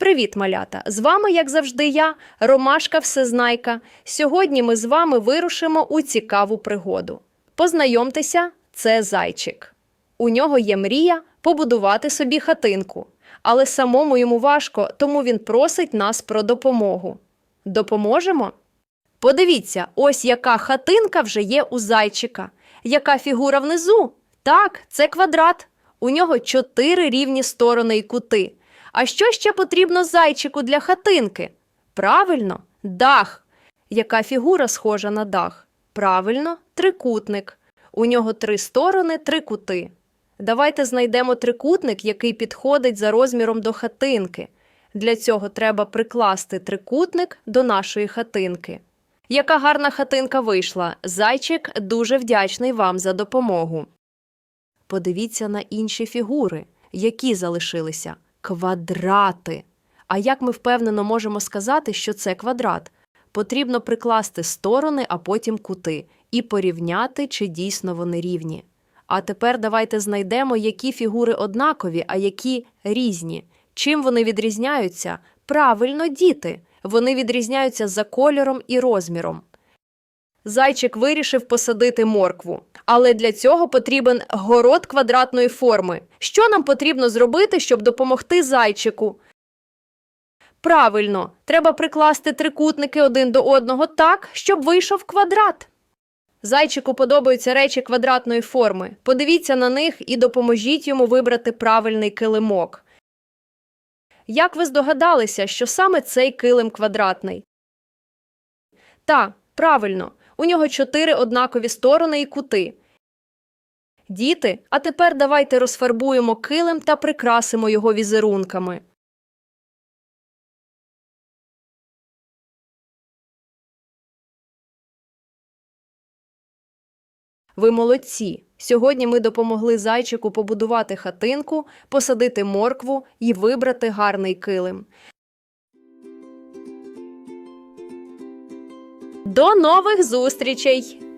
Привіт, малята! З вами, як завжди, я, Ромашка Всезнайка. Сьогодні ми з вами вирушимо у цікаву пригоду. Познайомтеся, це зайчик. У нього є мрія побудувати собі хатинку, але самому йому важко, тому він просить нас про допомогу. Допоможемо? Подивіться, ось яка хатинка вже є у зайчика. Яка фігура внизу? Так, це квадрат. У нього чотири рівні сторони і кути. А що ще потрібно зайчику для хатинки? Правильно, дах. Яка фігура схожа на дах? Правильно, трикутник. У нього три сторони, три кути. Давайте знайдемо трикутник, який підходить за розміром до хатинки. Для цього треба прикласти трикутник до нашої хатинки. Яка гарна хатинка вийшла. Зайчик дуже вдячний вам за допомогу. Подивіться на інші фігури, які залишилися квадрати. А як ми впевнено можемо сказати, що це квадрат? Потрібно прикласти сторони, а потім кути, і порівняти, чи дійсно вони рівні. А тепер давайте знайдемо, які фігури однакові, а які різні. Чим вони відрізняються? Правильно, діти. Вони відрізняються за кольором і розміром. Зайчик вирішив посадити моркву, але для цього потрібен город квадратної форми. Що нам потрібно зробити, щоб допомогти зайчику? Правильно, треба прикласти трикутники один до одного так, щоб вийшов квадрат. Зайчику подобаються речі квадратної форми. Подивіться на них і допоможіть йому вибрати правильний килимок. Як ви здогадалися, що саме цей килим квадратний? Та, правильно, у нього чотири однакові сторони і кути. Діти, а тепер давайте розфарбуємо килим та прикрасимо його візерунками. Ви молодці! Сьогодні ми допомогли зайчику побудувати хатинку, посадити моркву і вибрати гарний килим. До нових зустрічей!